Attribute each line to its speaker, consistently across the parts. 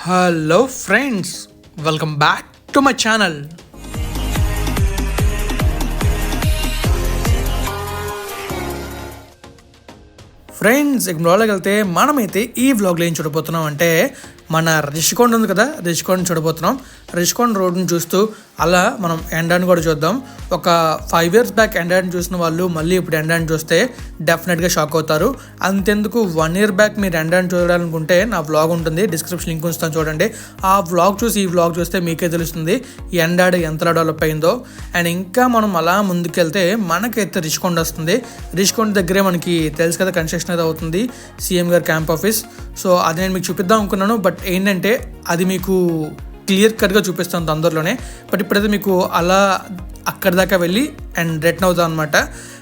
Speaker 1: Hello friends welcome back to my channel. Friends ఇక వెళ్తే మనమైతే ఈ వ్లాగ్లో ఏం చూడబోతున్నాం అంటే మన రిషికొండ ఉంది కదా రిషికొండ చూడబోతున్నాం. రిషికొండ రోడ్డుని చూస్తూ అలా మనం ఎండాన్ని కూడా చూద్దాం. ఒక ఫైవ్ ఇయర్స్ బ్యాక్ ఎండాన్ని చూసిన వాళ్ళు మళ్ళీ ఇప్పుడు ఎండాన్ని చూస్తే డెఫినెట్గా షాక్ అవుతారు. అంతెందుకు వన్ ఇయర్ బ్యాక్ మీరు ఎండాన్ని చూడాలనుకుంటే నా వ్లాగ్ ఉంటుంది డిస్క్రిప్షన్ లింక్ ఉంచుతాను చూడండి. ఆ వ్లాగ్ చూసి ఈ వ్లాగ్ చూస్తే మీకే తెలుస్తుంది ఈ ఎండాడు ఎంతలా డెవలప్ అయిందో. అండ్ ఇంకా మనం అలా ముందుకెళ్తే మనకైతే రిషికొండ వస్తుంది. రిషికొండ దగ్గరే మనకి తెలుసు కదా కన్స్ట్రక్షన్ అయితే అవుతుంది సీఎం గారి క్యాంప్ ఆఫీస్ సో అది నేను మీకు చూపిద్దాం అనుకున్నాను బట్ ఏంటంటే అది మీకు క్లియర్ కట్గా చూపిస్తాను తొందరలోనే. బట్ ఇప్పుడైతే మీకు అలా అక్కడి దాకా వెళ్ళి అండ్ రిటర్న్ అవుతాం అనమాట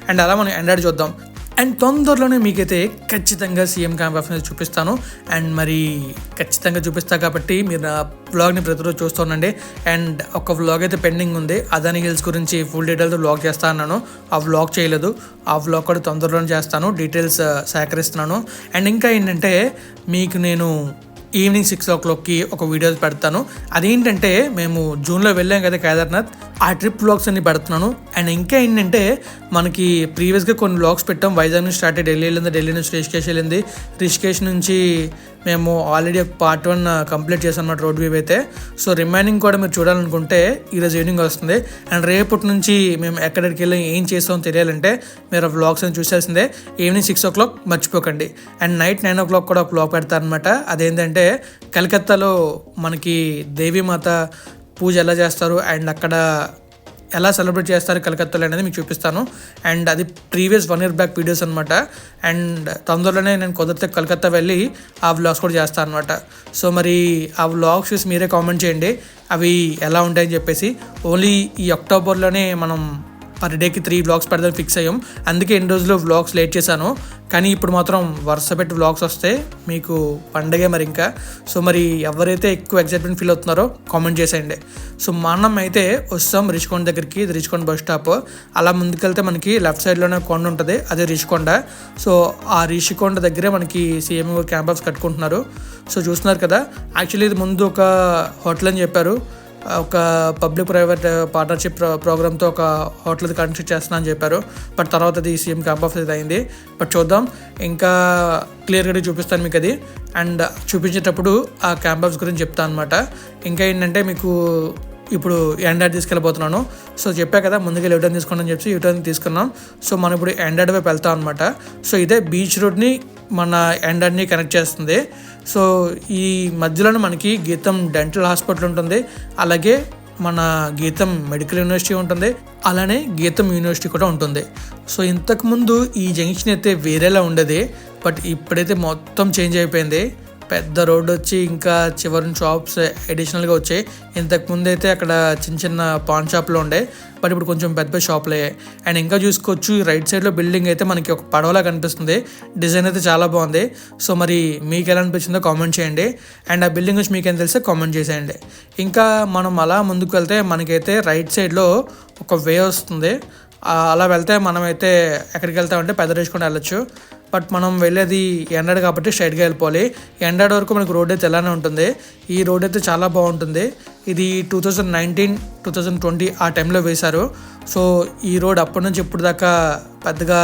Speaker 1: అండ్ అలా మనం ఎండాడ్ చూద్దాం. అండ్ తొందరలోనే మీకైతే ఖచ్చితంగా సీఎం క్యాంప్ ఆఫీస్ చూపిస్తాను. అండ్ మరి ఖచ్చితంగా చూపిస్తా కాబట్టి మీరు నా వ్లాగ్ని ప్రతిరోజు చూస్తుండండి అండ్ ఒక వ్లాగ్ అయితే పెండింగ్ ఉంది. అదాని హిల్స్ గురించి ఫుల్ డీటెయిల్తో వ్లాగ్ చేస్తా అన్నాను. ఆ వ్లాగ్ చేయలేదు. ఆ వ్లాగ్ కూడా తొందరలోనే చేస్తాను. డీటెయిల్స్ సేకరిస్తున్నాను. అండ్ ఇంకా ఏంటంటే మీకు నేను ఈవినింగ్ సిక్స్ ఓ క్లాక్కి ఒక వీడియో పెడతాను. అదేంటంటే మేము జూన్లో వెళ్ళాం కదా కేదార్నాథ్. ఆ ట్రిప్ బ్లాగ్స్ అన్ని పెడుతున్నాను. అండ్ ఇంకా ఏంటంటే మనకి ప్రీవియస్గా కొన్ని బ్లాగ్స్ పెట్టాం. వైజాగ్ నుంచి స్టార్ట్ అయ్యి ఢిల్లీ వెళ్ళింది ఢిల్లీ నుంచి రిషికేష్ వెళ్ళింది. రిషికేష్ నుంచి మేము ఆల్రెడీ పార్ట్ వన్ కంప్లీట్ చేసాం అన్నమాట రోడ్ వ్యూ అయితే. సో రిమైనింగ్ కూడా మీరు చూడాలనుకుంటే ఈరోజు ఈవినింగ్ వస్తుంది. అండ్ రేపటి నుంచి మేము ఎక్కడికి వెళ్ళి ఏం చేస్తామో తెలియాలంటే మీరు ఆ వ్లాగ్స్ అని చూసేసిందే ఈవినింగ్ సిక్స్ ఓ క్లాక్ మర్చిపోకండి. And night nine o'clock కూడా ఒక బ్లాగ్ పెడతారనమాట అదేంటంటే కలకత్తాలో మనకి దేవీమాత పూజ ఎలా చేస్తారు? అండ్ అక్కడ ఎలా సెలబ్రేట్ చేస్తారు కలకత్తాలో అనేది మీకు చూపిస్తాను. అండ్ అది previous one year back videos అనమాట అండ్ తొందరలోనే నేను కుదిరితే కలకత్తా వెళ్ళి ఆ వ్లాగ్స్ కూడా చేస్తాను అనమాట సో మరి ఆ వ్లాగ్స్ చూసి మీరే కామెంట్ చేయండి. అవి ఎలా ఉంటాయని చెప్పేసి. ఓన్లీ ఈ అక్టోబర్లోనే మనం పర్ డేకి త్రీ వ్లాగ్స్ పెడదాం ఫిక్స్ అయ్యాం. అందుకే ఎన్ని రోజులు వ్లాగ్స్ లేట్ చేశాను. కానీ ఇప్పుడు మాత్రం వరుస పెట్టి వ్లాగ్స్ వస్తే మీకు పండగే మరి ఇంకా. సో మరి ఎవరైతే ఎక్కువ ఎక్సైట్మెంట్ ఫీల్ అవుతున్నారో కామెంట్ చేసేయండి. సో మనం అయితే వస్తాం రిషికొండ దగ్గరికి ఇది రిషికొండ బస్ స్టాప్ అలా ముందుకెళ్తే మనకి లెఫ్ట్ సైడ్లోనే కొండ ఉంటుంది అదే రిషికొండ సో ఆ రిషికొండ దగ్గరే మనకి సీఎంఓ క్యాంపస్ కట్టుకుంటున్నారు. సో చూస్తున్నారు కదా యాక్చువల్లీ ఇది ముందు ఒక హోటల్ అని చెప్పారు. ఒక పబ్లిక్ ప్రైవేట్ పార్ట్నర్షిప్ ప్రో ప్రోగ్రామ్తో ఒక హోటల్ కన్స్ట్రక్ట్ చేస్తున్నా అని చెప్పారు. బట్ తర్వాత అది సీఎం క్యాంప్ ఆఫ్ ఇది అయింది. బట్ చూద్దాం. ఇంకా క్లియర్గా చూపిస్తాను మీకు అది. అండ్ చూపించేటప్పుడు ఆ క్యాంప్ ఆఫ్ గురించి చెప్తాను అనమాట ఇంకా ఏంటంటే మీకు ఇప్పుడు ఎండాడ్ తీసుకెళ్ళిపోతున్నాను సో చెప్పా కదా ముందుగా యూటర్న్ తీసుకోండి అని చెప్పి యూటర్న్ తీసుకున్నాం. సో మనం ఇప్పుడు ఎండాడ్ వైపు వెళ్తాం అనమాట సో ఇదే బీచ్ రోడ్ని మన ఎండాడ్ని కనెక్ట్ చేస్తుంది. సో ఈ మధ్యలోనే మనకి గీతం డెంటల్ హాస్పిటల్ ఉంటుంది. అలాగే మన గీతం మెడికల్ యూనివర్సిటీ ఉంటుంది. అలానే గీతం యూనివర్సిటీ కూడా ఉంటుంది. సో ఇంతకుముందు ఈ జంక్షన్ అయితే వేరేలా ఉండేది. బట్ ఇప్పుడైతే మొత్తం చేంజ్ అయిపోయింది. పెద్ద రోడ్డు వచ్చి ఇంకా చివరి షాప్స్ అడిషనల్గా వచ్చాయి. ఇంతకు ముందు అయితే అక్కడ చిన్న చిన్న పాన్ షాప్లు ఉండే బట్ ఇప్పుడు కొంచెం పెద్ద పెద్ద షాపులే అండ్ ఇంకా చూసుకోవచ్చు రైట్ సైడ్లో బిల్డింగ్ అయితే మనకి ఒక పడవలా కనిపిస్తుంది. డిజైన్ అయితే చాలా బాగుంది. సో మరి మీకు ఎలా అనిపించిందో కామెంట్ చేయండి. అండ్ ఆ బిల్డింగ్ గురించి ఏం తెలిస్తే కామెంట్ చేసేయండి. ఇంకా మనం అలా ముందుకు వెళ్తే మనకైతే రైట్ సైడ్లో ఒక వే వస్తుంది. అలా వెళ్తే మనమైతే ఎక్కడికి వెళ్తామంటే పెద్ద రేసుకొని వెళ్ళొచ్చు. బట్ మనం వెళ్ళేది ఎండాడు కాబట్టి స్ట్రైట్గా వెళ్ళిపోవాలి. ఎండడ్ వరకు మనకు రోడ్ అయితే ఎలానే ఉంటుంది. ఈ రోడ్ అయితే చాలా బాగుంటుంది. ఇది two thousand nineteen two thousand twenty ఆ టైంలో వేశారు. సో ఈ రోడ్ అప్పటి నుంచి ఇప్పుడు దాకా పెద్దగా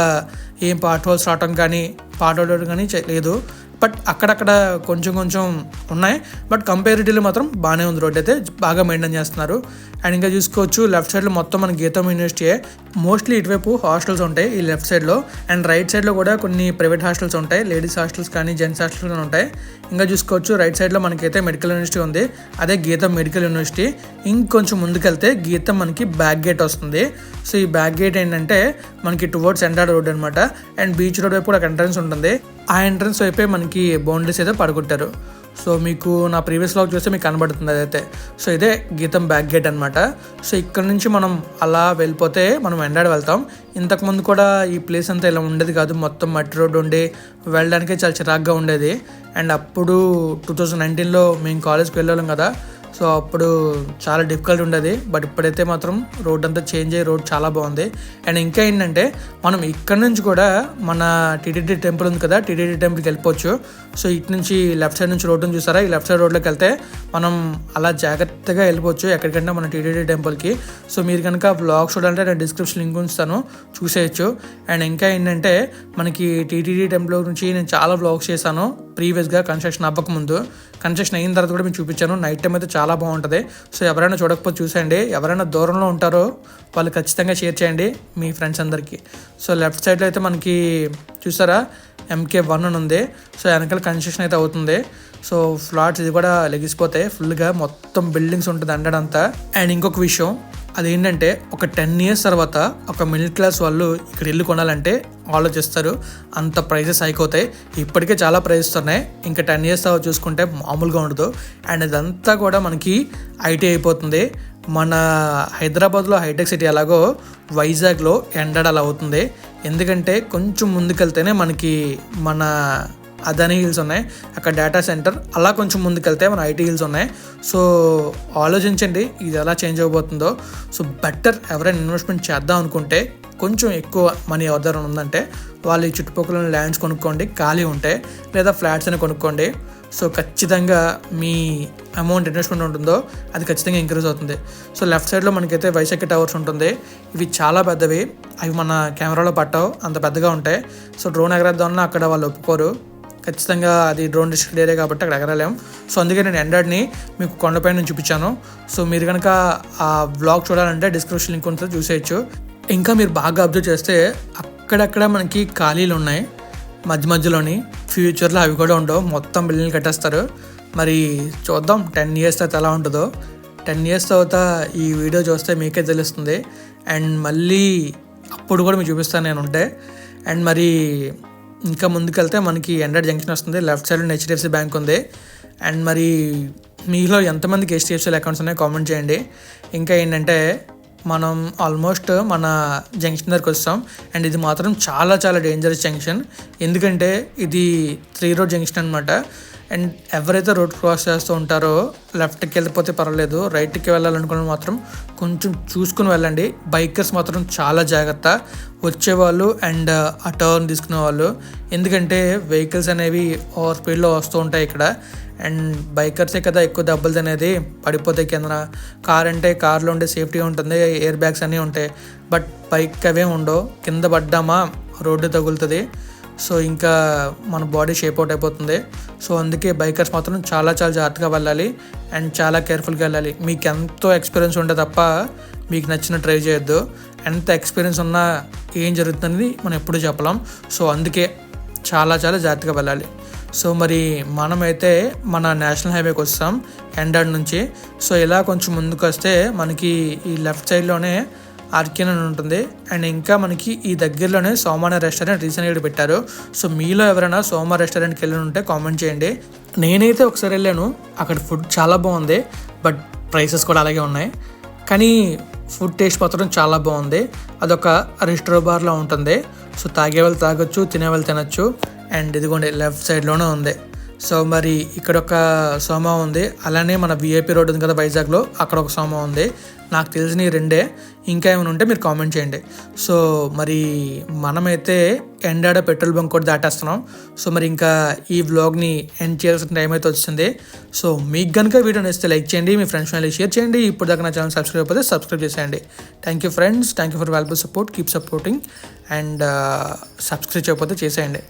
Speaker 1: ఏం పార్ట్ హోల్స్ రావటం కానీ పార్ట్ హోల్ కానీ లేదు. బట్ అక్కడక్కడ కొంచెం కొంచెం ఉన్నాయి. బట్ కంపారిటివ్లీ మాత్రం బాగానే ఉంది రోడ్ అయితే. బాగా మెయింటైన్ చేస్తున్నారు. అండ్ ఇంకా చూసుకోవచ్చు లెఫ్ట్ సైడ్లో మొత్తం మన గీతం యూనివర్సిటీ మోస్ట్లీ ఇటువైపు హాస్టల్స్ ఉంటాయి ఈ లెఫ్ట్ సైడ్లో. అండ్ రైట్ సైడ్లో కూడా కొన్ని ప్రైవేట్ హాస్టల్స్ ఉంటాయి. లేడీస్ హాస్టల్స్ కానీ జెంట్స్ హాస్టల్స్ కానీ ఉంటాయి. ఇంకా చూసుకోవచ్చు రైట్ సైడ్లో మనకైతే మెడికల్ యూనివర్సిటీ ఉంది. అదే గీతం మెడికల్ యూనివర్సిటీ. ఇంకొంచెం ముందుకెళ్తే గీతం మనకి బ్యాక్ గేట్ వస్తుంది. సో ఈ బ్యాక్ గేట్ ఏంటంటే మనకి టువర్డ్స్ ఎండాడ్ రోడ్ అనమాట అండ్ బీచ్ రోడ్ వైపు కూడా ఒక ఎంట్రన్స్ ఉంటుంది. ఆ ఎంట్రన్స్ వైపే మనకి బౌండరీస్ అయితే పడుకుంటారు. సో మీకు నా ప్రీవియస్ లాగ్ చూస్తే మీకు కనబడుతుంది అదైతే. సో ఇదే గీతం బ్యాక్ గేట్ అనమాట సో ఇక్కడ నుంచి మనం అలా వెళ్ళిపోతే మనం ఎండాడ వెళ్తాం. ఇంతకుముందు కూడా ఈ ప్లేస్ అంతా ఇలా ఉండేది కాదు. మొత్తం మట్టి రోడ్డు ఉండి వెళ్ళడానికే చాలా చిరాగ్గా ఉండేది. అండ్ అప్పుడు టూ థౌజండ్ నైన్టీన్లో మేము కాలేజ్కి వెళ్ళాం కదా. సో అప్పుడు చాలా డిఫికల్ట్ ఉండేది. బట్ ఇప్పుడైతే మాత్రం రోడ్ అంతా చేంజ్ అయ్యి రోడ్ చాలా బాగుంది. అండ్ ఇంకా ఏంటంటే మనం ఇక్కడ నుంచి కూడా మన టీటీడీ టెంపుల్ ఉంది కదా టీటీడీ టెంపుల్కి వెళ్ళిపోవచ్చు. సో ఇటు నుంచి లెఫ్ట్ సైడ్ నుంచి రోడ్డుని చూసారా? ఈ లెఫ్ట్ సైడ్ రోడ్లోకి వెళ్తే మనం అలా జాగ్రత్తగా వెళ్ళిపోవచ్చు ఎక్కడికంటే మన టీటీడీ టెంపుల్కి సో మీరు కనుక బ్లాగ్ చూడాలంటే నేను డిస్క్రిప్షన్ లింక్ ఉంచుతాను. చూసేయచ్చు. అండ్ ఇంకా ఏంటంటే మనకి టీటీడీ టెంపుల్ నుంచి నేను చాలా బ్లాగ్స్ చేశాను. ప్రీవియస్గా కన్స్ట్రక్షన్ అవ్వకముందు. కన్స్ట్రక్షన్ అయిన తర్వాత కూడా మేము చూపించాను. నైట్ టైం అయితే చాలా బాగుంటుంది. సో ఎవరైనా చూడకపోతే చూసేయండి. ఎవరైనా దూరంలో ఉంటారో వాళ్ళు ఖచ్చితంగా షేర్ చేయండి మీ ఫ్రెండ్స్ అందరికీ. సో లెఫ్ట్ సైడ్లో అయితే మనకి చూసారా? ఎంకే వన్ అని ఉంది. సో వెనకాల కన్స్ట్రక్షన్ అయితే అవుతుంది. సో ఫ్లాట్స్ ఇది కూడా లెగిసిపోతాయి. ఫుల్గా మొత్తం బిల్డింగ్స్ ఉంటుంది అండడంతా. అండ్ ఇంకొక విషయం అదేంటంటే ఒక టెన్ ఇయర్స్ తర్వాత ఒక మిడిల్ క్లాస్ వాళ్ళు ఇక్కడ ఇల్లు కొనాలంటే ఆలోచిస్తారు. అంత ప్రైజెస్ అయిపోతాయి ఇప్పటికే చాలా ప్రైజెస్ ఉన్నాయి ఇంకా టెన్ ఇయర్స్ తర్వాత చూసుకుంటే మామూలుగా ఉండదు. అండ్ ఇదంతా కూడా మనకి ఐటీ అయిపోతుంది. మన హైదరాబాద్లో హైటెక్ సిటీ ఎలాగో వైజాగ్లో ఎండడ్ అలా అవుతుంది. ఎందుకంటే కొంచెం ముందుకెళ్తేనే మనకి మన అదానీ హిల్స్ ఉన్నాయి. అక్కడ డేటా సెంటర్ అలా కొంచెం ముందుకెళ్తే మన ఐటీ హిల్స్ ఉన్నాయి. సో ఆలోచించండి ఇది ఎలా చేంజ్ అవబోతుందో సో బెటర్ ఎవరైనా ఇన్వెస్ట్మెంట్ చేద్దాం అనుకుంటే కొంచెం ఎక్కువ మనీ ఎవరి ఉందంటే వాళ్ళు ఈ చుట్టుపక్కల ల్యాండ్స్ కొనుక్కోండి ఖాళీ ఉంటే లేదా ఫ్లాట్స్ అని కొనుక్కోండి. సో ఖచ్చితంగా మీ అమౌంట్ ఇన్వెస్ట్మెంట్ ఉంటుందో అది ఖచ్చితంగా ఇంక్రీజ్ అవుతుంది. సో లెఫ్ట్ సైడ్లో మనకైతే వైశాఖ టవర్స్ ఉంటుంది. ఇవి చాలా పెద్దవి. అవి మన కెమెరాలో పట్టవు. అంత పెద్దగా ఉంటాయి. సో డ్రోన్ ఎగరేద్దామన్నా అక్కడ వాళ్ళు ఒప్పుకోరు. ఖచ్చితంగా అది డ్రోన్ డిస్ట్రిక్ట్ ఏరియా కాబట్టి అక్కడ ఎగరలేం. సో అందుకే నేను ఎండర్డ్ని మీకు కొండపై నుంచి చూపించాను. సో మీరు కనుక ఆ బ్లాగ్ చూడాలంటే డిస్క్రిప్షన్ లింక్ ఉంటుంది చూసేయచ్చు. ఇంకా మీరు బాగా అబ్జర్వ్ చేస్తే అక్కడక్కడ మనకి ఖాళీలు ఉన్నాయి. మధ్య మధ్యలోని ఫ్యూచర్లో అవి కూడా ఉండవు. మొత్తం బిల్డింగ్ కట్టేస్తారు. మరి చూద్దాం టెన్ ఇయర్స్ తర్వాత ఎలా ఉంటుందో. టెన్ ఇయర్స్ తర్వాత ఈ వీడియో చూస్తే మీకే తెలుస్తుంది. అండ్ మళ్ళీ అప్పుడు కూడా మీకు చూపిస్తాను నేను ఉంటే అండ్ మరి ఇంకా ముందుకెళ్తే మనకి ఎండర్ జంక్షన్ వస్తుంది. లెఫ్ట్ సైడ్ హెచ్డిఎఫ్సి బ్యాంక్ ఉంది. అండ్ మరి మీలో ఎంతమందికి హెచ్డిఎఫ్సీల అకౌంట్స్ ఉన్నాయో కామెంట్ చేయండి. ఇంకా ఏంటంటే మనం ఆల్మోస్ట్ మన జంక్షన్ దగ్గరికి వస్తాం. అండ్ ఇది మాత్రం చాలా చాలా డేంజరస్ జంక్షన్ ఎందుకంటే ఇది త్రీ రోడ్ జంక్షన్ అనమాట అండ్ ఎవరైతే రోడ్ క్రాస్ చేస్తూ ఉంటారో లెఫ్ట్కి వెళ్ళిపోతే పర్వాలేదు రైట్కి వెళ్ళాలనుకున్న మాత్రం కొంచెం చూసుకుని వెళ్ళండి. బైకర్స్ మాత్రం చాలా జాగ్రత్త. వచ్చేవాళ్ళు అండ్ ఆ టర్న్ తీసుకునే వాళ్ళు. ఎందుకంటే వెహికల్స్ అనేవి ఓవర్ స్పీడ్లో వస్తూ ఉంటాయి ఇక్కడ. అండ్ బైకర్సే కదా ఎక్కువ దెబ్బలు అనేది పడిపోతాయి కింద కార్ అంటే కార్లో ఉండే సేఫ్టీ ఉంటుంది ఎయిర్ బ్యాగ్స్ అన్నీ ఉంటాయి. బట్ బైక్ అవే ఉండవు. కింద పడ్డామా రోడ్డు తగులుతుంది. సో ఇంకా మన బాడీ షేప్ అవుట్ అయిపోతుంది. సో అందుకే బైకర్స్ మాత్రం చాలా చాలా జాగ్రత్తగా వెళ్ళాలి అండ్ చాలా కేర్ఫుల్గా వెళ్ళాలి. మీకు ఎంతో ఎక్స్పీరియన్స్ ఉంటే తప్ప మీకు నచ్చిన ట్రై చేయొద్దు. ఎంత ఎక్స్పీరియన్స్ ఉన్నా ఏం జరుగుతుంది మనం ఎప్పుడూ చెప్పలేం. సో అందుకే చాలా చాలా జాగ్రత్తగా వెళ్ళాలి. సో మరి మనమైతే మన నేషనల్ హైవేకి వస్తాం ఎండాడ్ నుంచి. సో ఇలా కొంచెం ముందుకు వస్తే మనకి ఈ లెఫ్ట్ సైడ్లోనే ఆర్కియన్ అని ఉంటుంది. అండ్ ఇంకా మనకి ఈ దగ్గరలోనే సోమాన రెస్టారెంట్ రీసెంట్గా పెట్టారు. సో మీలో ఎవరైనా సోమా రెస్టారెంట్కి వెళ్ళి ఉంటే కామెంట్ చేయండి. నేనైతే ఒకసారి వెళ్ళాను. అక్కడ ఫుడ్ చాలా బాగుంది. బట్ ప్రైసెస్ కూడా అలాగే ఉన్నాయి. కానీ ఫుడ్ టేస్ట్ మాత్రం చాలా బాగుంది. అదొక రెస్టారెంట్ బార్లో ఉంటుంది. సో తాగే వాళ్ళు తాగొచ్చు తినే వాళ్ళు తినచ్చు. అండ్ ఇదిగోండి లెఫ్ట్ సైడ్లోనే ఉంది. సో మరి ఇక్కడ ఒక సోమా ఉంది. అలానే మన విఐపి రోడ్ ఉంది కదా వైజాగ్లో అక్కడ ఒక సోమా ఉంది. నాకు తెలిసిన ఈ రెండే. ఇంకా ఏమైనా ఉంటే మీరు కామెంట్ చేయండి. సో మరి మనమైతే ఎండాడ పెట్రోల్ బంక్ కూడా దాటేస్తున్నాం. సో మరి ఇంకా ఈ వ్లాగ్ని ఎండ్ చేయాల్సిన టైం అయితే వచ్చింది సో మీకు కనుక వీడియో నచ్చితే లైక్ చేయండి మీ ఫ్రెండ్స్ మళ్ళీ షేర్ చేయండి. ఇప్పుడు దాకా నా ఛానల్ సబ్స్క్రైబ్ అయిపోతే సబ్స్క్రైబ్ చేసేయండి. Thank you friends thank you for valuable support keep supporting and subscribe చేయకపోతే చేసేయండి.